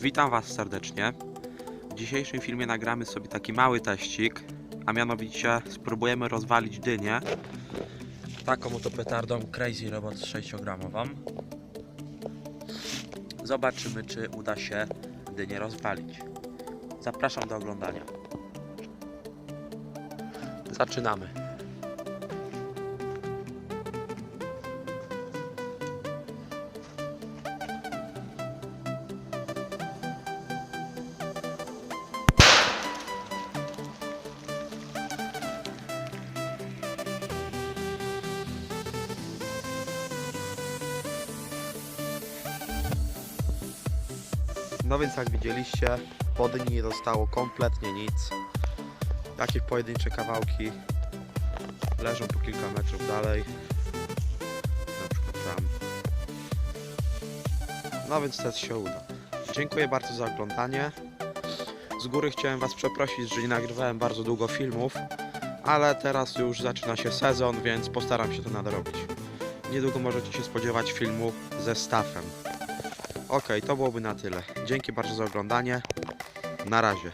Witam Was serdecznie. W dzisiejszym filmie nagramy sobie taki mały teścik, a mianowicie spróbujemy rozwalić dynię. Taką oto petardą Crazy Robot 6-gramową. Zobaczymy, czy uda się dynię rozwalić. Zapraszam do oglądania. Zaczynamy. No więc jak widzieliście, po dyni nie zostało kompletnie nic. Takie pojedyncze kawałki leżą po kilka metrów dalej. Na przykład tam. No więc test się uda. Dziękuję bardzo za oglądanie. Z góry chciałem Was przeprosić, że nie nagrywałem bardzo długo filmów, ale teraz już zaczyna się sezon, więc postaram się to nadrobić. Niedługo możecie się spodziewać filmu ze stafem. Okej, to byłoby na tyle. Dzięki bardzo za oglądanie. Na razie.